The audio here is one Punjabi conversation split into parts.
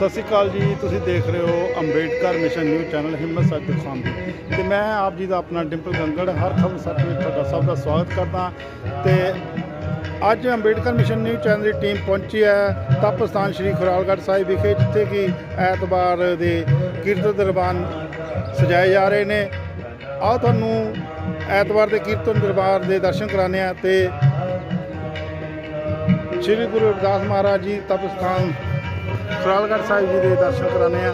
ਸਤਿ ਸ਼੍ਰੀ ਅਕਾਲ ਜੀ, ਤੁਸੀਂ ਦੇਖ ਰਹੇ ਹੋ ਅੰਬੇਡਕਰ ਮਿਸ਼ਨ ਨਿਊਜ਼ ਚੈਨਲ, ਹਿੰਮਤ ਸੱਚ ਖਾਨ ਦੀ। ਤੇ ਮੈਂ ਆਪ ਜੀ ਦਾ ਆਪਣਾ ਡਿੰਪਲ ਗੰਗੜ, ਹਰ ਖਬਰ ਸੱਚ ਵਿੱਚ ਤੁਹਾਡਾ ਸਭ ਦਾ ਸਵਾਗਤ ਕਰਦਾ। ਤੇ ਅੱਜ ਅੰਬੇਡਕਰ ਮਿਸ਼ਨ ਨਿਊਜ਼ ਚੈਨਲ ਦੀ ਟੀਮ ਪਹੁੰਚੀ ਹੈ ਤਪ ਸਥਾਨ ਸ੍ਰੀ ਖੁਰਾਲਗੜ੍ਹ ਸਾਹਿਬ ਵਿਖੇ, ਜਿੱਥੇ ਕਿ ਐਤਵਾਰ ਦੇ ਕੀਰਤਨ ਦਰਬਾਰ ਸਜਾਏ ਜਾ ਰਹੇ ਨੇ। ਆਓ ਤੁਹਾਨੂੰ ਐਤਵਾਰ ਦੇ ਕੀਰਤਨ ਦਰਬਾਰ ਦੇ ਦਰਸ਼ਨ ਕਰਾਣੇ ਆ ਤੇ ਸ੍ਰੀ ਗੁਰੂ ਰਵਿਦਾਸ ਮਹਾਰਾਜ ਜੀ ਤਪ ਸਥਾਨ ਖੁਰਾਲਗੜ੍ਹ ਸਾਹਿਬ ਜੀ ਦੇ ਦਰਸ਼ਨ ਕਰਾਣੇ ਆ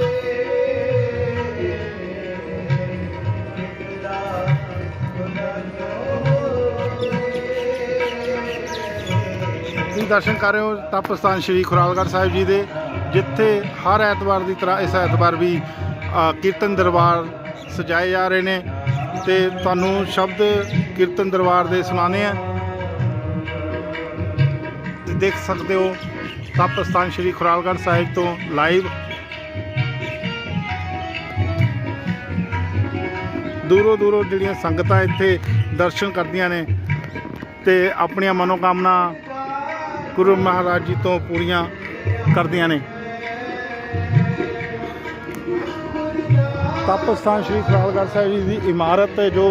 ਤੁਸੀਂ ਦਰਸ਼ਨ ਕਰ ਰਹੇ ਹੋ ਤਪ ਸਥਾਨ ਸ੍ਰੀ ਖੁਰਾਲਗੜ੍ਹ ਸਾਹਿਬ ਜੀ ਦੇ, ਜਿੱਥੇ ਹਰ ਐਤਵਾਰ ਦੀ ਤਰ੍ਹਾਂ ਇਸ ਐਤਵਾਰ ਵੀ ਕੀਰਤਨ ਦਰਬਾਰ ਸਜਾਏ ਜਾ ਰਹੇ ਨੇ ਤੇ ਤੁਹਾਨੂੰ ਸ਼ਬਦ ਕੀਰਤਨ ਦਰਬਾਰ ਦੇ ਸੁਣਾਣੇ ਆ ਦੇਖ ਸਕਦੇ ਹੋ ਤਪ ਸਥਾਨ ਸ੍ਰੀ ਖੁਰਾਲਗੜ੍ਹ ਸਾਹਿਬ ਤੋਂ ਲਾਈਵ ਦੂਰੋਂ ਦੂਰੋਂ ਜਿਹੜੀਆਂ ਸੰਗਤਾਂ ਇੱਥੇ ਦਰਸ਼ਨ ਕਰਦੀਆਂ ਨੇ ਤੇ ਆਪਣੀਆਂ ਮਨੋਕਾਮਨਾ ਗੁਰੂ ਮਹਾਰਾਜ ਜੀ ਤੋਂ ਪੂਰੀਆਂ ਕਰਦੀਆਂ ਨੇ। ਤਪ ਸਥਾਨ ਸ੍ਰੀ ਖੁਰਾਲਗੜ੍ਹ ਸਾਹਿਬ ਜੀ ਦੀ ਇਮਾਰਤ ਜੋ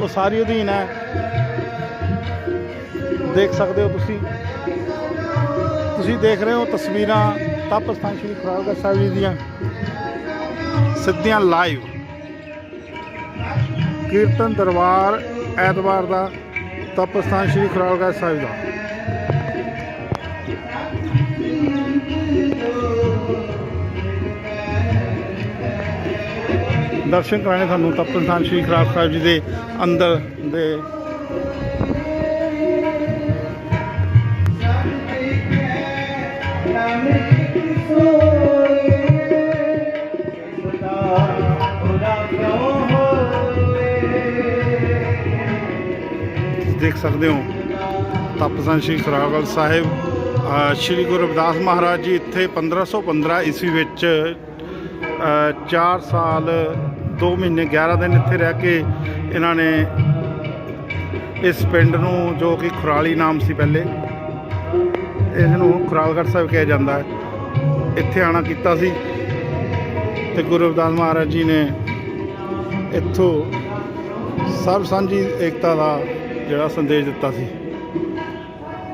ਉਹ ਸਾਰੀ ਅਧੀਨ ਹੈ। ਦੇਖ ਸਕਦੇ ਹੋ ਤੁਸੀਂ। ਤੁਸੀਂ ਦੇਖ ਰਹੇ ਹੋ ਤਸਵੀਰਾਂ ਤਪ ਸਥਾਨ ਸ੍ਰੀ ਖੁਰਾਲਗੜ੍ਹ ਸਾਹਿਬ ਜੀ ਦੀਆਂ। ਸਿੱਧੀਆਂ ਲਾਈਵ ਕੀਰਤਨ ਦਰਬਾਰ ਐਤਵਾਰ ਦਾ ਤਪਸਥਾਨ ਸ੍ਰੀ ਖੁਰਾਲਗੜ੍ਹ ਸਾਹਿਬ ਦਾ। ਦਰਸ਼ਨ ਕਰਾਣੇ ਤੁਹਾਨੂੰ ਤਪ ਸਥਾਨ ਸ੍ਰੀ ਖੁਰਾਲਗੜ੍ਹ ਸਾਹਿਬ ਜੀ ਦੇ ਅੰਦਰ ਦੇ ਦੇਖ ਸਕਦੇ ਹੋ। ਤਪਸਨ ਸ਼੍ਰੀ ਖੁਰਾਗਲ ਸਾਹਿਬ ਸ਼੍ਰੀ ਗੁਰੂ ਰਵਿਦਾਸ ਮਹਾਰਾਜ ਜੀ ਇੱਥੇ 1515 ਈਸਵੀ ਵਿੱਚ 4 ਸਾਲ 2 ਮਹੀਨੇ 11 ਦਿਨ ਇੱਥੇ ਰਹਿ ਕੇ ਇਹਨਾਂ ਨੇ ਇਸ ਪਿੰਡ ਨੂੰ ਜੋ ਕਿ ਖੁਰਾਲੀ ਨਾਮ ਸੀ ਪਹਿਲੇ ਇਸ ਨੂੰ ਖੁਰਾਲਗੜ੍ਹ ਸਾਹਿਬ ਕਿਹਾ ਜਾਂਦਾ ਹੈ। ਇੱਥੇ ਆਣਾ ਕੀਤਾ ਸੀ ਤੇ ਗੁਰੂ ਰਵਿਦਾਸ ਮਹਾਰਾਜ ਜੀ ਨੇ ਇੱਥੋਂ ਸਰਬ ਸਾਂਝੀ ਏਕਤਾ ਦਾ ਜਿਹੜਾ ਸੰਦੇਸ਼ ਦਿੱਤਾ ਸੀ।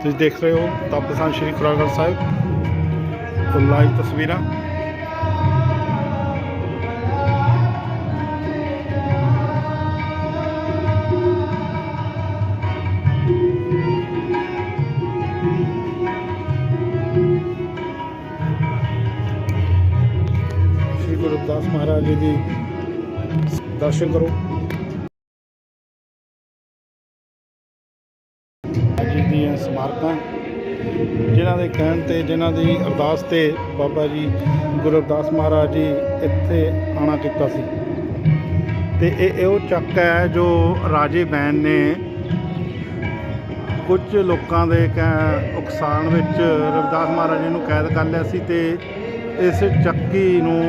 ਤੁਸੀਂ ਦੇਖ ਰਹੇ ਹੋ ਤਪਸਾਨ ਸ਼੍ਰੀ ਖੁਰਾਗੜ੍ਹ ਸਾਹਿਬ। ਤੋਂ ਲਾਈਵ ਤਸਵੀਰਾਂ। ਸ਼੍ਰੀ ਗੁਰੂ ਰਵਿਦਾਸ ਮਹਾਰਾਜ ਜੀ ਦੀ ਦਰਸ਼ਨ ਕਰੋ। ਜਿਨ੍ਹਾਂ ਦੀ ਅਰਦਾਸ ਤੇ ਬਾਬਾ ਜੀ ਗੁਰੂ ਰਵਿਦਾਸ ਮਹਾਰਾਜ ਜੀ ਇੱਥੇ ਆਣਾ ਕੀਤਾ ਸੀ। ਤੇ ਇਹ ਉਹ ਚੱਕ ਹੈ ਜੋ ਰਾਜੇ ਬੈਨ ਨੇ ਕੁਝ ਲੋਕਾਂ ਦੇ ਕਹਿ- ਉਕਸਾਣ ਵਿੱਚ ਰਵਿਦਾਸ ਮਹਾਰਾਜ ਜੀ ਨੂੰ ਕੈਦ ਕਰ ਲਿਆ ਸੀ ਤੇ ਇਸ ਚੱਕੀ ਨੂੰ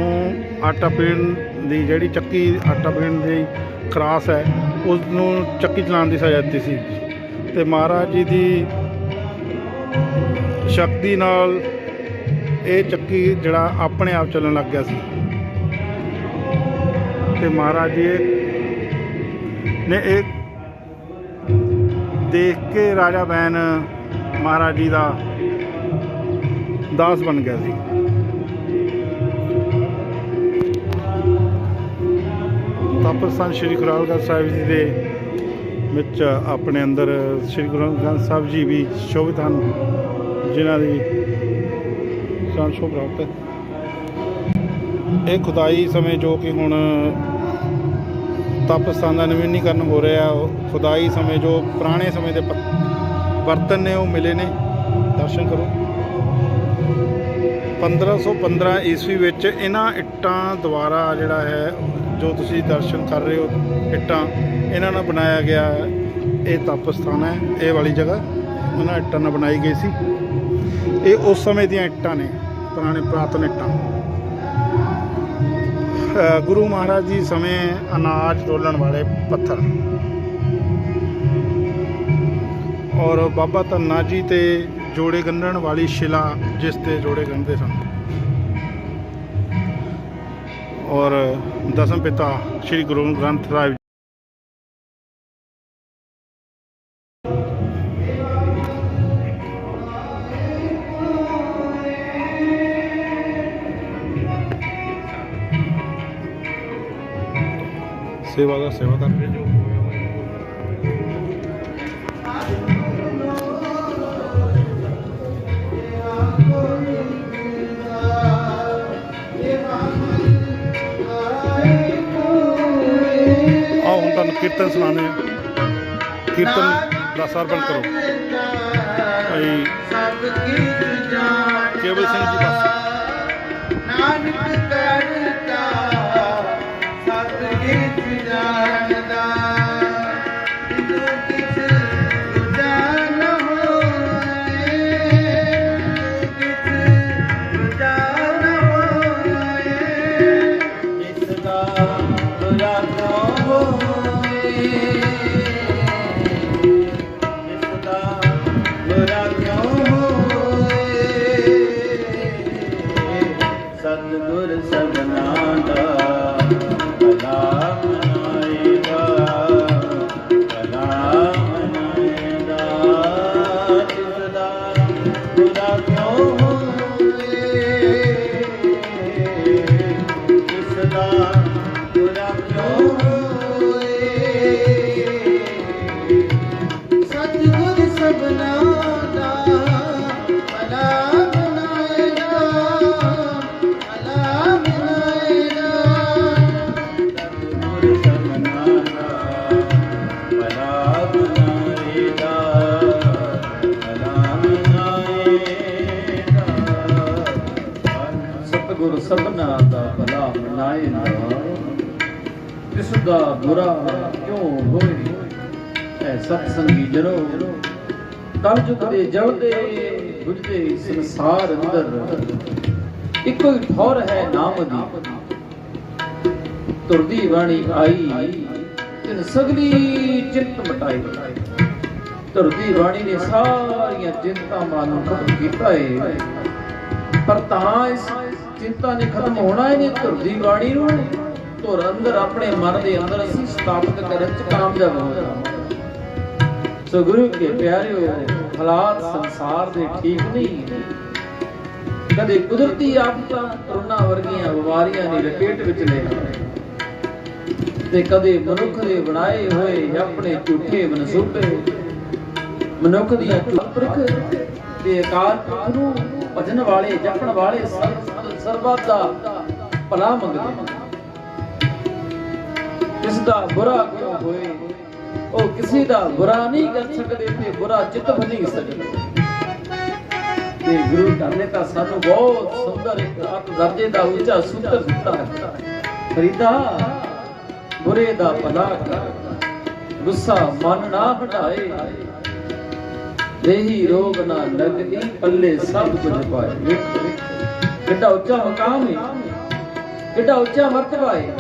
ਆਟਾ ਪੀਣ ਦੀ ਜਿਹੜੀ ਚੱਕੀ ਆਟਾ ਪੀਣ ਦੀ ਖਰਾਸ ਹੈ ਉਸ ਨੂੰ ਚੱਕੀ ਚਲਾਉਣ ਦੀ ਸਜ਼ਾ ਦਿੱਤੀ ਸੀ। ਤੇ ਮਹਾਰਾਜ ਜੀ ਦੀ ਸ਼ਕਤੀ ਨਾਲ ਇਹ ਚੱਕੀ ਜਿਹੜਾ ਆਪਣੇ ਆਪ ਚੱਲਣ ਲੱਗ ਗਿਆ ਸੀ। ਤੇ ਮਹਾਰਾਜ ਜੀ ਨੇ ਇਹ ਦੇਖ ਕੇ ਰਾਜਾ ਬੈਨ ਮਹਾਰਾਜ ਜੀ ਦਾ ਦਾਸ ਬਣ ਗਿਆ ਸੀ। ਤਪਸਥਾਨ ਸ਼੍ਰੀ ਗੁਰੂ ਖੁਰਾਲਗੜ੍ਹ ਸਾਹਿਬ ਜੀ ਦੇ ਵਿੱਚ ਆਪਣੇ ਅੰਦਰ ਸ਼੍ਰੀ ਗੁਰੂ ਗ੍ਰੰਥ ਸਾਹਿਬ ਜੀ ਵੀ ਸ਼ੋਭਿਤ ਹਨ। ਜਿਨ੍ਹਾਂ ਦੀ ਸ਼ਾਨ ਪ੍ਰਾਪਤ ਇਹ ਖੁਦਾਈ ਸਮੇਂ ਜੋ ਕਿ ਹੁਣ ਤਪਸਥਾਨ ਦਾ ਨਵੀਨੀਕਰਨ ਹੋ ਰਿਹਾ ਖੁਦਾਈ ਸਮੇਂ ਜੋ ਪੁਰਾਣੇ ਸਮੇਂ ਦੇ ਪ- ਬਰਤਨ ਨੇ ਉਹ ਮਿਲੇ ਨੇ। ਦਰਸ਼ਨ ਕਰੋ। 1515 ਈਸਵੀ ਵਿੱਚ ਇਹਨਾਂ ਇੱਟਾਂ ਦੁਆਰਾ ਜਿਹੜਾ ਹੈ, ਜੋ ਤੁਸੀਂ ਦਰਸ਼ਨ ਕਰ ਰਹੇ ਹੋ, ਇੱਟਾਂ, ਇਹਨਾਂ ਨਾਲ ਬਣਾਇਆ ਗਿਆ ਇਹ ਤਪ ਸਥਾਨ ਹੈ, ਇਹ ਵਾਲੀ ਜਗ੍ਹਾ। ਉਹਨਾਂ ਇੱਟਾਂ ਨਾਲ ਬਣਾਈ ਗਈ ਸੀ। ਇਹ ਉਸ ਸਮੇਂ ਦੀਆਂ ਇੱਟਾਂ ਨੇ, ਪੁਰਾਣੇ ਪੁਰਾਤਨ ਇੱਟਾਂ। ਗੁਰੂ ਮਹਾਰਾਜ ਜੀ ਸਮੇਂ ਅਨਾਜ ਡੋਲਣ ਵਾਲੇ ਪੱਥਰ। ਔਰ ਬਾਬਾ ਧੰਨਾ ਜੀ ਤੇ ਜੋੜੇ ਗੰਢਣ ਵਾਲੀ ਸ਼ਿਲਾ ਜਿਸ ਤੇ ਜੋੜੇ ਗੰਢਦੇ ਸਨ। ਔਰ ਦਸਮ ਪਿਤਾ ਸ੍ਰੀ ਗੁਰੂ ਗ੍ਰੰਥ ਸਾਹਿਬ ਸੇਵਾ ਦਾ ਸੇਵਾਦਾਰ ਆਓ ਹੁਣ ਤੁਹਾਨੂੰ ਕੀਰਤਨ ਹਾਂ। ਕੀਰਤਨ ਦਾ ਸਰਵਣ ਕਰੋ। ਭਾਈ ਕੇਵਲ ਸਿੰਘ ਜੀ ਬਸ ਇਸ ਇਸ ਦਾ ਬੁਰਾ ਕਿਉਂ ਹੋਏ? ਐ ਸਤ ਸੰਗੀ ਜਨੋ ਕਲ ਯੁਗ ਦੇ ਜਲਦੇ, ਬੁਝਦੇ ਸੰਸਾਰ ਅੰਦਰ। ਇੱਕੋ ਹੀ ਠੌਰ ਹੈ ਨਾਮ ਦੀ। ਤੁਰਦੀ ਬਾਣੀ ਆਈ, ਤਿਨ ਸਗਲੀ ਚਿੰਤ ਮਟਾਈ। ਤੁਰਦੀ ਬਾਣੀ ਨੇ ਸਾਰੀਆਂ ਚਿੰਤਾਵਾਂ ਨੂੰ ਖਤਮ ਕੀਤਾ ਏ ਪਰ ਤਾਂ ਇਸ ਚਿੰਤਾ ਨੇ ਖਤਮ ਹੋਣਾ ਹੀ ਨਹੀਂ, ਤੁਰਦੀ ਬਾਣੀ ਨੂੰ। ਧੁਰ ਅੰਦਰ ਆਪਣੇ ਮਨ ਦੇ ਅੰਦਰ ਅਸੀਂ ਸਥਾਪਿਤ ਕਰਨ ਚ ਕਾਮਯਾਬ ਹੋ। ਜਾਵਾਂਗੇ ਸੋ ਗੁਰੂ ਕੇ ਪਿਆਰਿਓ, ਹਾਲਾਤ ਸੰਸਾਰ ਦੇ ਠੀਕ ਨਹੀਂ ਕਦੇ ਕੁਦਰਤੀ ਆਫਤਾਂ ਕਰੋਨਾ ਵਰਗੀਆਂ ਬਿਮਾਰੀਆਂ ਦੀ ਲਪੇਟ ਵਿੱਚ ਲੈ ਤੇ ਕਦੇ ਮਨੁੱਖ ਦੇ ਬਣਾਏ ਹੋਏ ਆਪਣੇ ਝੂਠੇ ਮਨਸੂਬੇ। ਮਨੁੱਖ ਦੀਆਂ ਝੂਠ ਤੇ ਅਕਾਲ ਨੂੰ ਭਜਨ ਵਾਲੇ, ਜਪਣ ਵਾਲੇ ਸਰਬੱਤ ਦਾ ਭਲਾ ਮੰਗਦੇ ਨੇ ਦਾ ਬੁਰਾ ਕਿਉਂ ਹੋਏ? ਉਹ ਕਿਸੇ ਦਾ ਬੁਰਾ ਨਹੀਂ ਕਰ ਸਕਦੇ ਤੇ ਬੁਰਾ ਚਿੱਤ ਵੀ ਨਹੀਂ ਸਕਦੇ। ਤੇ ਗੁਰੂ ਘਰ ਨੇ ਤਾਂ ਸਾਨੂੰ ਬਹੁਤ ਸੁੰਦਰ ਇੱਕ ਅੱਤ ਦਰਜੇ ਦਾ ਉੱਚਾ ਸੂਤਰ ਦਿੱਤਾ ਹੈ। ਫਰੀਦਾ ਬੁਰੇ ਦਾ ਭਲਾ ਕਰ। ਗੁੱਸਾ ਮਨ ਨਾ ਹਟਾਏ। ਦੇਹੀ ਰੋਗ ਨਾ ਲੱਗਦੀ ਪੱਲੇ ਸਭ ਕੁਝ ਪਾਏ। ਵੇਖੋ, ਕਿੱਡਾ ਉੱਚਾ ਮਕਾਮ ਹੈ। ਕਿੱਡਾ ਉੱਚਾ ਮਰਤਬਾ ਹੈ।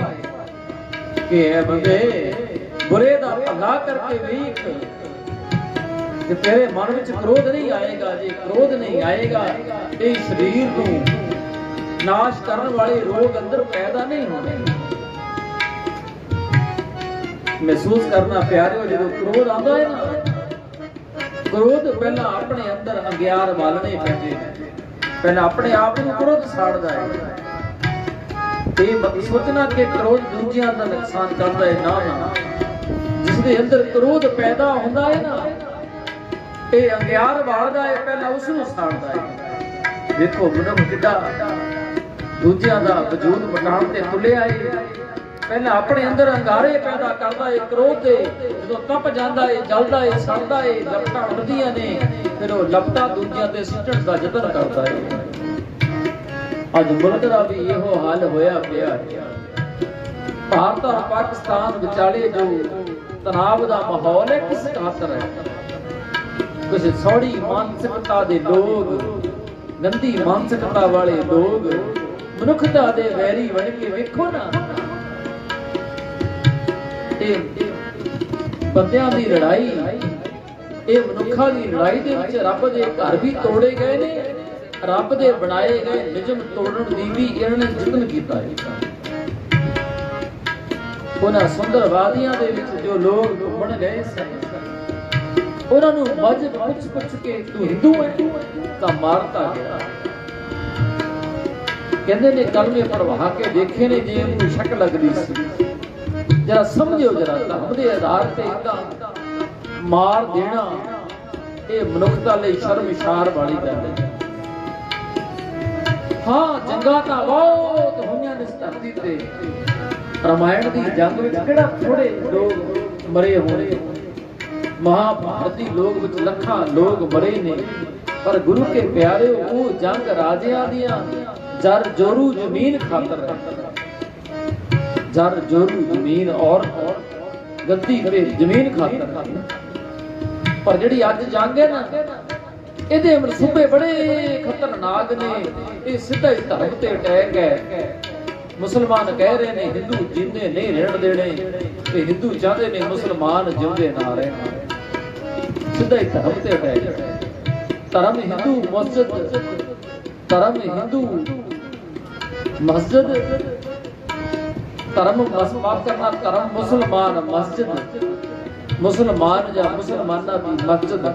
ਕਿ ਐ ਬੰਦੇ। ਬੁਰੇ ਦਾ ਭਲਾ ਕਰਕੇ ਵੇਖ। ਕਿ ਤੇਰੇ ਮਨ ਵਿੱਚ ਕ੍ਰੋਧ ਨਹੀਂ ਆਏਗਾ ਜੇ। ਕ੍ਰੋਧ ਨਹੀਂ ਆਏਗਾ। ਤੇ ਸਰੀਰ ਨੂੰ ਨਾਸ਼ ਕਰਨ ਵਾਲੇ ਰੋਗ ਅੰਦਰ ਪੈਦਾ ਨਹੀਂ ਹੋਣੇ। ਮਹਿਸੂਸ ਕਰਨਾ ਪਿਆਰਿਓ, ਜਦੋਂ ਕ੍ਰੋਧ ਆਉਂਦਾ ਹੈ ਨਾ, ਕ੍ਰੋਧ ਪਹਿਲਾਂ ਆਪਣੇ ਅੰਦਰ ਅਗਿਆਰ ਬਾਲਣੇ ਪੈਂਦੇ ਪਹਿਲਾਂ ਆਪਣੇ ਆਪ ਨੂੰ ਕ੍ਰੋਧ ਸਾੜਦਾ ਹੈ। ਇਹ ਮਤ ਸੋਚਣਾ ਕਿ ਕ੍ਰੋਧ ਦੂਜਿਆਂ ਦਾ ਨੁਕਸਾਨ ਕਰਦਾ ਹੈ, ਨਾ ਨਾ। ਜਿਸ ਦੇ ਅੰਦਰ ਕ੍ਰੋਧ ਪੈਦਾ ਹੁੰਦਾ ਹੈ ਨਾ ਇਹ ਅੰਗਿਆਰ ਵਾਲਦਾ ਹੈ, ਪਹਿਲਾਂ ਉਸ ਨੂੰ ਸਾੜਦਾ ਹੈ। ਵੇਖੋ ਮਨੁੱਖ ਕਿੱਡਾ ਦੂਜਿਆਂ ਦਾ ਵਜੂਦ ਮਟਾਉਣ ਤੇ ਤੁਲਿਆ ਏ। ਪਹਿਲਾਂ ਆਪਣੇ ਅੰਦਰ ਅੰਗਾਰੇ ਪੈਦਾ ਕਰਦਾ ਏ, ਕ੍ਰੋਧ ਤੇ ਜਦੋਂ ਤਪ ਜਾਂਦਾ ਏ, ਜਲਦਾ ਏ, ਸੜਦਾ ਏ, ਲਪਟਾਂ ਉੱਠਦੀਆਂ ਨੇ, ਫਿਰ ਉਹ ਲਪਟਾਂ ਦੂਜਿਆਂ ਤੇ ਸਿੱਟਣ ਦਾ ਯਤਨ ਕਰਦਾ ਏ। ਅੱਜ ਮੁਲਕ ਦਾ ਵੀ ਇਹੋ ਹਾਲ ਹੋਇਆ ਪਿਆ। ਭਾਰਤ ਔਰ ਪਾਕਿਸਤਾਨ ਵਿਚਾਲੇ ਜੋ ਤਣਾਅ ਦਾ ਮਾਹੌਲ ਹੈ, ਕਿਸ ਖਾਤਰ ਹੈ? ਕੁਝ ਸੌੜੀ ਮਾਨਸਿਕਤਾ ਦੇ ਲੋਕ, ਗੰਦੀ ਮਾਨਸਿਕਤਾ ਵਾਲੇ ਲੋਕ ਮਨੁੱਖਤਾ ਦੇ ਵੈਰੀ ਬਣ ਕੇ ਵੇਖੋ ਨਾ। ਇਹ ਬੰਦਿਆਂ ਦੀ ਲੜਾਈ, ਇਹ ਮਨੁੱਖਾਂ ਦੀ ਲੜਾਈ ਦੇ ਵਿੱਚ ਰੱਬ ਦੇ ਘਰ ਵੀ ਤੋੜੇ ਗਏ ਨੇ। ਰੱਬ ਦੇ ਬਣਾਏ ਗਏ ਨਿਯਮ ਤੋੜਨ ਦੀ ਵੀ ਇਹਨਾਂ ਨੇ ਯਤਨ ਕੀਤਾ ਹੈ। ਉਹਨਾਂ ਸੁੰਦਰ ਵਾਦੀਆਂ ਦੇ ਵਿੱਚ ਜੋ ਲੋਕ ਘੁੰਮਣ ਗਏ ਸਨ, ਉਹਨਾਂ ਨੂੰ ਮੱਝ ਪੁੱਛ ਪੁੱਛ ਕੇ ਤੂੰ ਹਿੰਦੂ ਹੈ ਤਾਂ ਮਾਰਤਾ ਗਿਆ। ਕਹਿੰਦੇ ਨੇ ਕਲਮੇ ਪੜਵਾ ਕੇ ਦੇਖੇ ਨੇ ਜੇ ਉਹਨੂੰ ਸ਼ੱਕ ਲੱਗਦੀ ਸੀ। ਜਰਾ ਸਮਝਿਓ ਜਰਾ ਧਰਮ ਦੇ ਆਧਾਰ ਤੇ ਮਾਰ ਦੇਣਾ ਇਹ ਮਨੁੱਖਤਾ ਲਈ ਸ਼ਰਮਿਸ਼ਾਰ ਵਾਲੀ ਗੱਲ ਹੈ। ਹਾਂ ਜੰਗਾਂ ਤਾਂ ਬਹੁਤ ਹੋਈਆਂ ਨੇ ਇਸ ਧਰਤੀ ਤੇ। ਰਾਮਾਇਣ ਦੀ ਜੰਗ ਵਿੱਚ ਕਿਹੜਾ ਥੋੜੇ ਲੋਕ ਮਰੇ ਹੋਣੇ? ਮਹਾਭਾਰਤ ਦੀ ਲੋਕ ਵਿੱਚ ਲੱਖਾਂ ਲੋਕ ਮਰੇ ਨੇ। ਪਰ ਗੁਰੂ ਕੇ ਪਿਆਰਿਓ ਉਹ ਜੰਗ ਰਾਜਿਆਂ ਦੀਆਂ ਜਰ ਜੋਰੂ ਜ਼ਮੀਨ ਖਾਤਰ ਹੈ। ਜਰ ਜੋਰੂ ਜ਼ਮੀਨ ਔਰ ਗੱਦੀ ਤੇ ਜ਼ਮੀਨ ਖਾਤਰ ਪਰ ਜਿਹੜੀ ਅੱਜ ਜੰਗ ਹੈ ਨਾ ਇਹਦੇ ਮਨਸੂਬੇ ਬੜੇ ਖਤਰਨਾਕ ਨੇ। ਇਹ ਸਿੱਧਾ ਹੀ ਧਰਮ ਤੇ ਅਟੈਕ ਹੈ। ਮੁਸਲਮਾਨ ਕਹਿ ਰਹੇ ਨੇ, ਹਿੰਦੂ ਜਿੰਦੇ ਨਹੀਂ ਰਹਿਣ ਦੇਣੇ, ਤੇ ਹਿੰਦੂ ਚਾਹਦੇ ਨੇ ਮੁਸਲਮਾਨ ਜਿਉਂਦੇ ਨਾ ਰਹਿਣ ਸਿੱਧਾ ਹੀ ਧਰਮ ਤੇ ਅਟੈਕ ਹੈ। ਧਰਮ ਹਿੰਦੂ ਮਸਜਿਦ, ਧਰਮ ਹਿੰਦੂ ਮਸਜਿਦ, ਧਰਮ ਮਸਮਾਤ ਕਰਨਾ, ਧਰਮ ਮੁਸਲਮਾਨ ਮਸਜਿਦ। ਮੁਸਲਮਾਨ ਜਾਂ ਮੁਸਲਮਾਨਾਂ ਦੀ ਮਸਜਿਦ,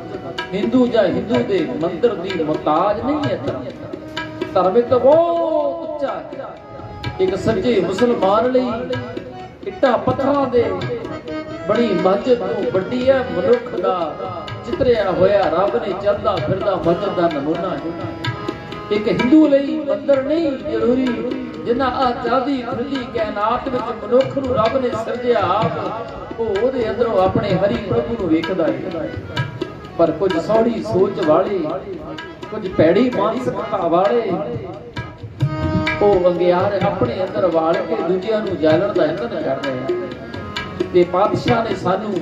ਹਿੰਦੂ ਜਾਂ ਹਿੰਦੂ ਦੇ ਮੰਦਿਰ ਦੀ ਮੁਤਾਜ ਨਹੀਂ ਹੈ ਧਰਮ ਧਰਮ ਇੱਕ ਬਹੁਤ ਉੱਚਾ ਹੈ। ਇੱਕ ਸੱਚੇ ਮੁਸਲਮਾਨ ਲਈ ਇੱਟਾਂ ਪੱਥਰਾਂ ਦੇ ਬੜੀ ਮਸਜਿਦ ਤੋਂ ਵੱਡੀ ਹੈ, ਮਨੁੱਖ ਦਾ ਚਿਤਰਿਆ ਹੋਇਆ ਰੱਬ ਨੇ ਚੱਲਦਾ ਫਿਰਦਾ ਮਸਜਿਦ ਦਾ ਨਮੂਨਾ ਹੈ। ਇੱਕ ਹਿੰਦੂ ਲਈ ਮੰਦਰ ਨਹੀਂ, ਜ਼ਰੂਰੀ ਜਿੰਨਾ ਆਜ਼ਾਦੀ ਖੁੱਲੀ ਕਾਇਨਾਤ ਵਿੱਚ ਮਨੁੱਖ ਨੂੰ ਰੱਬ ਨੇ ਸਿਰਜਿਆ ਆਪ, ਉਹ ਉਹਦੇ ਅੰਦਰੋਂ ਆਪਣੇ ਹਰੀ ਪ੍ਰਭੂ ਨੂੰ ਵੇਖਦਾ ਹੈ ਪਰ ਕੁਝ ਸੌੜੀ ਸੋਚ ਵਾਲੇ, ਕੁਝ ਪੈੜੀ ਮਾਨਸਿਕਤਾ ਵਾਲੇ, ਉਹ ਅੰਗਿਆਰ ਆਪਣੇ ਅੰਦਰ ਵਾਲ ਕੇ ਦੂਜਿਆਂ ਨੂੰ ਜਾਲਣ ਦਾ ਯਤਨ ਕਰ ਰਹੇ ਆ ਤੇ ਪਾਤਸ਼ਾਹ ਨੇ ਸਾਨੂੰ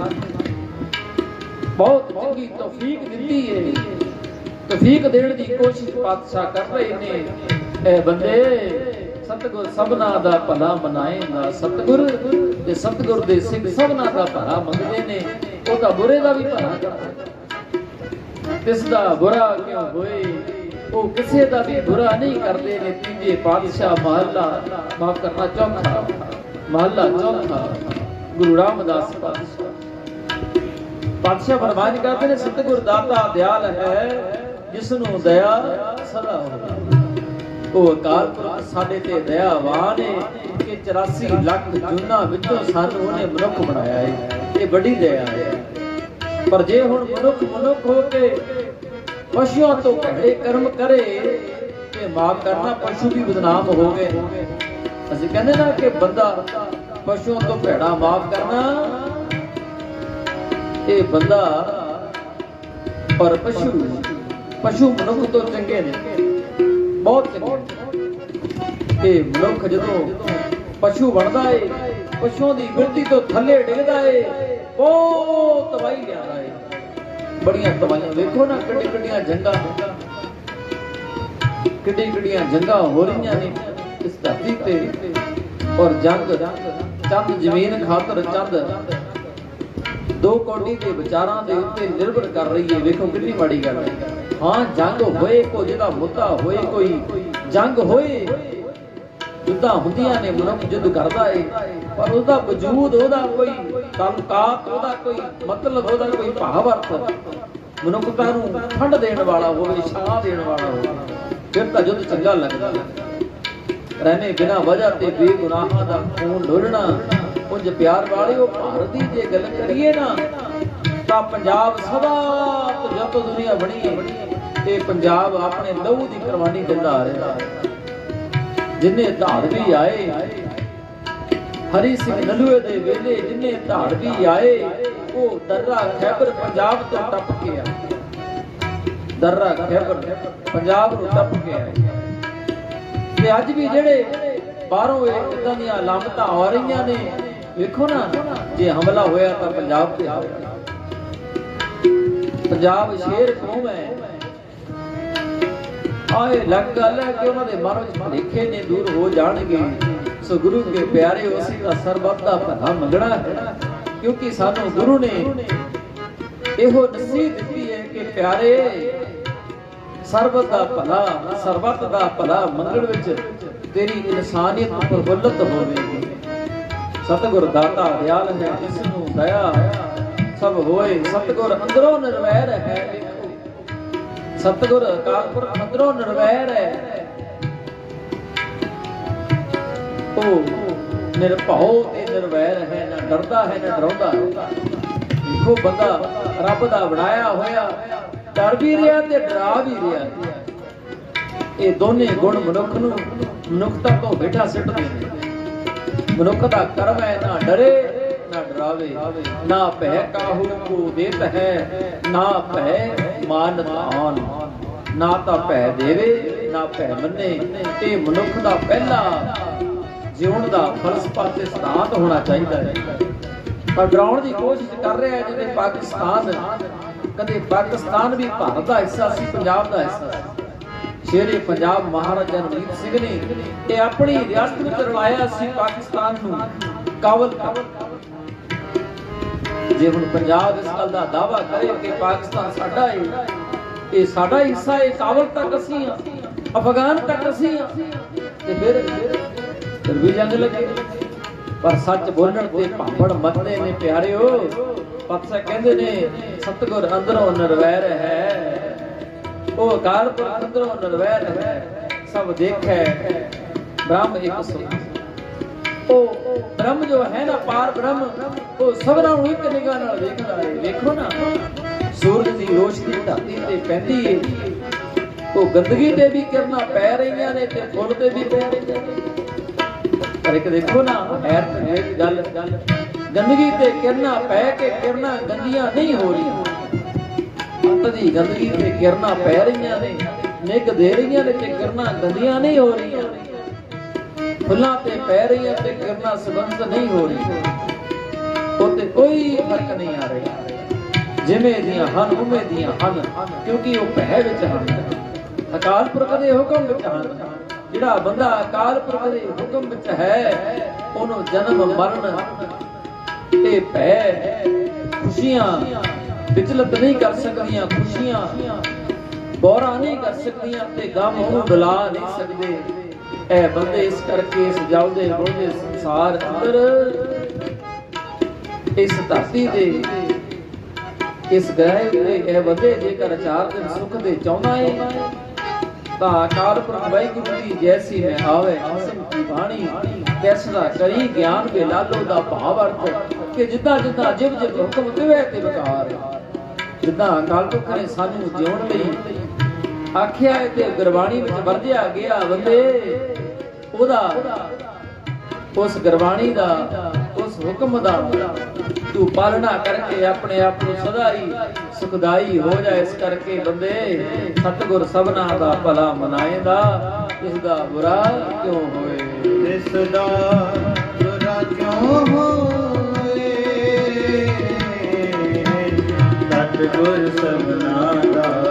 ਬਹੁਤ ਚੰਗੀ ਤੌਫੀਕ ਦਿੱਤੀ ਹੈ ਤੌਫੀਕ ਦੇਣ ਦੀ ਕੋਸ਼ਿਸ਼ ਪਾਤਸ਼ਾਹ ਕਰ ਰਹੇ ਨੇ। ਐ ਬੰਦੇ ਸਤਿਗੁਰ ਸਭਨਾ ਦਾ ਭਲਾ ਮਨਾਏਗਾ ਸਤਿਗੁਰ। ਤੇ ਸਤਿਗੁਰ ਦੇ ਸਿੱਖ ਸਭਨਾ ਦਾ ਭਲਾ ਮੰਗਦੇ ਨੇ ਉਹ ਬੁਰੇ ਦਾ ਵੀ ਭਲਾ ਕਰਦਾ ਤਿਸ ਦਾ ਬੁਰਾ ਕਿਉਂ ਹੋਏ? ਉਹ ਕਿਸੇ ਦਾ ਵੀ ਬੁਰਾ ਨਹੀਂ ਕਰਦੇ ਨੇ। ਤੀਜੇ ਪਾਤਸ਼ਾਹ ਮਹੱਲਾ ਮਾਫ ਕਰਨਾ ਚੌਥਾ, ਮਹੱਲਾ ਚੌਥਾ, ਗੁਰੂ ਰਾਮਦਾਸ ਪਾਤਸ਼ਾਹ। ਪਾਤਸ਼ਾਹ ਫਰਮਾਨ ਕਰਦੇ ਨੇ, ਸਤਿਗੁਰ ਦਾਤਾ ਦਿਆਲ ਹੈ ਜਿਸ ਨੂੰ ਦਇਆ ਸਦਾ ਹੋਵੇ। ਉਹ ਅਕਾਲ ਪੁਰਖ ਸਾਡੇ ਤੇ ਦਇਆਵਾਨ ਹੈ ਕਿ 84 ਲੱਖ ਜੁਨਾ ਵਿੱਚੋਂ ਸਾਨੂੰ ਉਹਨੇ ਮਨੁੱਖ ਬਣਾਇਆ ਹੈ ਇਹ ਵੱਡੀ ਦਇਆ ਹੈ ਪਰ ਜੇ ਹੁਣ ਮਨੁੱਖ ਮਨੁੱਖ ਹੋ ਕੇ ਪਸ਼ੂਆਂ ਤੋਂ ਭੈੜੇ ਕਰਮ ਕਰੇ ਤੇ ਮਾਫ ਕਰਨਾ ਪਸ਼ੂ ਵੀ ਬਦਨਾਮ ਹੋ ਗਏ। ਅਸੀਂ ਕਹਿੰਦੇ ਨਾ ਕਿ ਬੰਦਾ ਪਸ਼ੂਆਂ ਤੋਂ ਭੈੜਾ ਮਾਫ ਕਰਨਾ, ਇਹ ਬੰਦਾ ਪਰ ਪਸ਼ੂ ਪਸ਼ੂ ਮਨੁੱਖ ਤੋਂ ਚੰਗੇ ਨੇ। ਬਹੁਤ ਚੰਗੇ ਤੇ ਮਨੁੱਖ ਜਦੋਂ ਪਸ਼ੂ ਬਣਦਾ ਏ, ਪਸ਼ੂਆਂ ਦੀ ਬਿਰਤੀ ਤੋਂ ਥੱਲੇ ਡਿੱਗਦਾ ਏ, ਬਹੁਤ ਤਬਾਹੀ ਲਿਆਦਾ ਏ। ਬੜੀਆਂ ਤਬਾਹੀਆਂ। ਵੇਖੋ ਨਾ ਕਿੱਡੀ ਕਿੱਡੀਆਂ ਜੰਗਾਂ। ਕਿੱਡੀ ਕਿੱਡੀਆਂ ਜੰਗਾਂ ਹੋ ਰਹੀਆਂ ਨੇ ਇਸ ਧਰਤੀ ਤੇ। ਔਰ ਜੰਗ, ਚੰਦ, ਜ਼ਮੀਨ ਖਾਤਰ ਚੰਦ ਦੋ ਕੋਟੀ ਦੇ ਵਿਚਾਰਾਂ ਦੇ ਉੱਤੇ ਨਿਰਭਰ ਕਰ ਰਹੀ ਹੈ। ਵੇਖੋ ਕਿੰਨੀ ਮਾੜੀ ਗੱਲ ਹੈ। ਹਾਂ, ਜੰਗ ਹੋਏ ਕੋਈ ਜਿਹਦਾ ਮੁੱਦਾ ਹੋਏ ਕੋਈ, ਜੰਗ ਹੋਏ ਜੁੱਦਾਂ ਹੁੰਦੀਆਂ ਨੇ, ਮਨੁੱਖ ਯੁੱਧ ਕਰਦਾ ਏ। ਪਰ ਉਹਦਾ ਵਜੂਦ, ਉਹਦਾ ਕੋਈ ਤਾਲੁਕਾਤ ਉਹਦਾ ਕੋਈ ਮਤਲਬ, ਉਹਦਾ ਕੋਈ ਭਾਵ ਅਰਥ ਮਨੁੱਖਤਾ ਨੂੰ ਠੰਡ ਦੇਣ ਵਾਲਾ ਹੋਵੇ, ਛਾਂ ਦੇਣ ਵਾਲਾ ਹੋਵੇ, ਫਿਰ ਤਾਂ ਯੁੱਧ ਚੰਗਾ ਲੱਗਦਾ। ਰਹਿਣੇ ਬਿਨਾ ਵਜ੍ਹਾ ਤੇ ਬੇਗੁਨਾਹਾਂ ਦਾ ਖੂਨ ਡੋਲਣਾ ਕੁਝ ਪਿਆਰ ਵਾਲਿਓ, ਭਾਰਤ ਦੀ ਜੇ ਗੱਲ ਕਰੀਏ ਨਾ, ਤਾਂ ਪੰਜਾਬ ਸਦਾ ਤੋਂ ਜਦ ਤੋਂ ਦੁਨੀਆ ਬਣੀ ਹੈ ਪੰਜਾਬ ਆਪਣੇ ਲਹੂ ਦੀ ਕੁਰਬਾਨੀ ਦਿੰਦਾ ਆ ਰਿਹਾ ਜਿੰਨੇ ਧਾੜਵੀ ਆਏ, ਹਰੀ ਸਿੰਘ ਨਲੂਏ ਦੇ ਵੇਲੇ ਜਿੰਨੇ ਧਾੜਵੀ ਆਏ, ਉਹ ਦਰਰਾ ਖੈਬਰ ਪੰਜਾਬ ਤੋਂ ਟੱਪ ਕੇ ਆ ਦਰਰਾ ਖੈਬਰ ਪੰਜਾਬ ਨੂੰ ਟੱਪ ਕੇ ਆਏ। ਤੇ ਅੱਜ ਵੀ ਜਿਹੜੇ ਬਾਹਰੋਂ ਇਹ ਇਦਾਂ ਦੀਆਂ ਲਾਮਤਾਂ ਆ ਰਹੀਆਂ ਨੇ ਵੇਖੋ ਨਾ, ਜੇ ਹਮਲਾ ਹੋਇਆ ਤਾਂ ਪੰਜਾਬ ਤੇ ਹੋਇਆ ਪੰਜਾਬ ਸ਼ੇਰ ਕੌਮ ਹੈ? ਆਏ ਲੱਗ ਗੱਲ ਹੈ ਕਿ ਉਹਨਾਂ ਦੇ ਮਨ ਵਿੱਚ ਭਲੇਖੇ ਨੇ ਦੂਰ ਹੋ ਜਾਣਗੇ। ਸੋ ਗੁਰੂ ਕੇ ਪਿਆਰੇ, ਉਸੇ ਦਾ ਸਰਬੱਤ ਦਾ ਭਲਾ ਮੰਗਣਾ ਹੈ। ਕਿਉਂਕਿ ਸਾਨੂੰ ਗੁਰੂ ਨੇ ਇਹੋ ਨਸੀਹਤ ਦਿੱਤੀ ਹੈ ਕਿ ਪਿਆਰੇ ਸਰਬਤ ਦਾ ਭਲਾ ਸਰਬਤ ਦਾ ਭਲਾ ਮੰਗਣ ਵਿੱਚ ਤੇਰੀ ਇਨਸਾਨੀਅਤ ਪ੍ਰਫੁੱਲਤ ਹੋਵੇਗੀ ਸਤਿਗੁਰ ਦਾਤਾ ਦਿਆਲ ਹੈ ਜਿਸ ਨੂੰ ਦਇਆ ਸਭ ਹੋਏ। ਸਤਿਗੁਰ ਅੰਦਰੋਂ ਨਿਰਵੈਰ ਹੈ ਵੇਖੋ ਸਤਿਗੁਰ ਅਕਾਲ ਅੰਦਰੋਂ ਨਿਰਵੈਰ ਹੈ। ਉਹ ਨਿਰਭਉ ਤੇ ਨਿਰਵੈਰ ਹੈ, ਨਾ ਡਰਦਾ ਹੈ, ਨਾ ਡਰਾਉਂਦਾ। ਦੇਖੋ ਬੰਦਾ ਰੱਬ ਦਾ ਬਣਾਇਆ ਹੋਇਆ, ਡਰ ਵੀ ਰਿਹਾ ਤੇ ਡਰਾ ਵੀ ਰਿਹਾ। ਇਹ ਦੋਨੇ ਗੁਣ ਮਨੁੱਖ ਨੂੰ ਮਨੁੱਖਤਾ ਤੋਂ ਹੇਠਾਂ ਸਿੱਟਦੇ ਨੇ। ਮਨੁੱਖ ਦਾ ਕਰਮ ਹੈ, ਨਾ ਡਰੇ, ਨਾ ਡਰਾਵੇ, ਨਾ ਭੈ ਕਾਹੂ ਕੋ ਦੇਤ ਹੈ, ਨਾ ਭੈ ਮਾਨ ਧਾਨ ਨਾ ਤਾਂ ਭੈ ਦੇਵੇ, ਨਾ ਭੈ ਮੰਨੇ ਤੇ ਮਨੁੱਖ ਦਾ ਪਹਿਲਾ ਜਿਉਣ ਦਾ ਫਲਸਫਾ ਤੇ ਸਿਧਾਂਤ ਹੋਣਾ ਚਾਹੀਦਾ ਹੈ। ਪਰ ਡਰਾਉਣ ਦੀ ਕੋਸ਼ਿਸ਼ ਕਰ ਰਿਹਾ ਹੈ, ਜਿਵੇਂ ਪਾਕਿਸਤਾਨ ਕਦੇ ਪਾਕਿਸਤਾਨ ਵੀ ਭਾਰਤ ਦਾ ਹਿੱਸਾ ਸੀ, ਪੰਜਾਬ ਦਾ ਹਿੱਸਾ ਸੀ। ਸ਼ੇਰੇ ਪੰਜਾਬ ਮਹਾਰਾਜਾ ਰਣਜੀਤ ਸਿੰਘ ਨੇ ਇਹ ਆਪਣੀ ਰਿਆਸਤ ਵਿੱਚ ਰਲਾਇਆ ਸੀ ਪਾਕਿਸਤਾਨ ਨੂੰ, ਕਾਬਲ ਜੇ ਹੁਣ ਪੰਜਾਬ ਇਸ ਗੱਲ ਦਾ ਦਾਵਾ ਕਰੇ ਕਿ ਪਾਕਿਸਤਾਨ ਸਾਡਾ ਹੈ ਇਹ ਸਾਡਾ ਹਿੱਸਾ ਹੈ ਕਾਬਲ ਤੱਕ ਅਸੀਂ ਹਾਂ ਅਫਗਾਨ ਤੱਕ ਅਸੀਂ ਹਾਂ ਤੇ ਫਿਰ ਫਿਰ ਵੀ ਜੰਗ ਲੱਗੇ। ਪਰ ਸੱਚ ਬੋਲਣ ਤੇ ਭਾਂਬੜ ਮੱਤੇ ਨੇ ਪਿਆਰਿਓ ਪਤਸਾ ਕਹਿੰਦੇ ਨੇ, ਸਤਗੁਰ ਅੰਦਰੋਂ ਨਿਰਵੈਰ ਹੈ। ਉਹ ਅਕਾਲ ਪੁਰਖ ਅੰਦਰੋਂ ਨਿਰਵੈਰ ਹੈ, ਸਭ ਦੇਖੈ, ਬ੍ਰਹਮ ਇੱਕ ਸੁਖ ਉਹ ਬ੍ਰਹਮ ਜੋ ਹੈ ਨਾ ਪਾਰ ਬ੍ਰਹਮ, ਉਹ ਸਭਨਾਂ ਨੂੰ ਇੱਕ ਨਿਗਾਹ ਨਾਲ ਵੇਖਦਾ ਹੈ ਵੇਖੋ ਨਾ। ਸੂਰਜ ਦੀ ਰੋਸ਼ਨੀ ਧਰਤੀ ਤੇ ਪੈਂਦੀ ਹੈ ਉਹ ਗੰਦਗੀ ਤੇ ਵੀ ਕਿਰਨਾਂ ਪੈ ਰਹੀਆਂ ਨੇ ਤੇ ਫੁੱਲ ਤੇ ਵੀ ਪੈ ਰਹੀਆਂ ਨੇ। ਪਰ ਇੱਕ ਦੇਖੋ ਨਾ ਹੈਰਤ ਹੈ ਗੱਲ। ਗੰਦਗੀ ਤੇ ਕਿਰਨਾਂ ਪੈ ਕੇ ਕਿਰਨਾਂ ਗੰਦੀਆਂ ਨਹੀਂ ਹੋ ਰਹੀਆਂ। ਅੰਤ ਦੀ ਗੰਦਗੀ ਤੇ ਕਿਰਨਾਂ ਪੈ ਰਹੀਆਂ ਨੇ, ਨਿੱਘ ਦੇ ਰਹੀਆਂ ਨੇ ਤੇ ਕਿਰਨਾਂ ਗੰਦੀਆਂ ਨਹੀਂ ਹੋ ਰਹੀਆਂ। ਫੁੱਲਾਂ ਤੇ ਪੈ ਰਹੀਆਂ ਤੇ ਕਿਰਨਾਂ ਸੁਗੰਧ ਨਹੀਂ ਹੋ ਰਹੀਆਂ। ਉੱਤੇ ਕੋਈ ਫ਼ਰਕ ਨਹੀਂ ਆ ਰਿਹਾ। ਜਿਵੇਂ ਦੀਆਂ ਹਨ, ਉਵੇਂ ਦੀਆਂ ਹਨ, ਕਿਉਂਕਿ ਉਹ ਪਹਿ ਵਿੱਚ ਹਨ। ਅਕਾਲ ਪੁਰਖ ਦੇ ਹੁਕਮ ਵਿੱਚ ਹਨ। ਜਿਹੜਾ ਬੰਦਾ ਅਕਾਲ ਪੁਰਖ ਦੇ ਹੁਕਮ ਵਿੱਚ ਹੈ, ਉਹਨੂੰ ਜਨਮ ਮਰਨ ਤੇ ਭੈ ਖੁਸ਼ੀਆਂ ਵਿਚਲਤ ਨਹੀਂ ਕਰ ਸਕਦੀਆਂ, ਖੁਸ਼ੀਆਂ। ਬੋਰਾ ਨਹੀਂ ਕਰ ਸਕਦੀਆਂ ਤੇ ਗਮ ਉਹਨੂੰ ਡੁਲਾ ਨਹੀਂ ਸਕਦੇ। ਇਹ ਬੰਦੇ ਇਸ ਕਰਕੇ ਇਸ ਜਾਉਦੇ ਬੋਝੇ ਸੰਸਾਰ ਅੰਦਰ। ਇਸ ਧਰਤੀ ਦੇ, ਇਸ ਗ੍ਰਹਿ ਉੱਤੇ ਇਹ ਵਧੇ, ਜੇਕਰ ਚਾਰ ਦਿਨ ਸੁਖ ਦੇ ਚਾਹੁੰਦਾ ਏ, ਤਾਂ ਅਕਾਲ ਪੁਰਖ ਵਾਹਿਗੁਰੂ ਦੀ ਜੈਸੀ ਮੈਂ ਆਵੇ ਅਸਮ ਕੀ ਬਾਣੀ ਕੈਸਾ ਕਰੀ ਗਿਆਨ ਵੇ ਲਾਲੋ ਦਾ ਭਾਵ ਅਰਥ, ਕਿ ਜਿੱਦਾਂ ਜਿੱਦਾਂ ਜਿਵ ਜਿਵ ਹੁਕਮ ਦਿਵੇ ਤੇ ਵਿਕਾਰ। ਜਿੱਦਾਂ ਅਕਾਲ ਪੁਰਖ ਨੇ ਸਾਨੂੰ ਜਿਉਣ ਲਈ ਆਖਿਆ ਹੈ ਤੇ ਗੁਰਬਾਣੀ ਵਿੱਚ ਵਰਜਿਆ ਗਿਆ ਬੰਦੇ, ਉਹਦਾ ਉਸ ਗੁਰਬਾਣੀ ਦਾ, ਉਸ ਹੁਕਮ ਦਾ ਤੂੰ ਪਾਲਣਾ ਕਰਕੇ ਆਪਣੇ ਆਪ ਨੂੰ ਸਦਾ ਹੀ ਸੁਖਦਾਈ ਹੋ ਜਾ ਇਸ ਕਰਕੇ ਬੰਦੇ, ਸਤਿਗੁਰ ਸਭਨਾ ਦਾ ਭਲਾ ਮਨਾਏਦਾ ਇਸ ਦਾ ਬੁਰਾ ਕਿਉਂ ਹੋਏ? ਇਸ ਦਾ ਬੁਰਾ ਕਿਉਂ ਹੋਏ? ਸਤਿਗੁਰ ਸਭਨਾ ਦਾ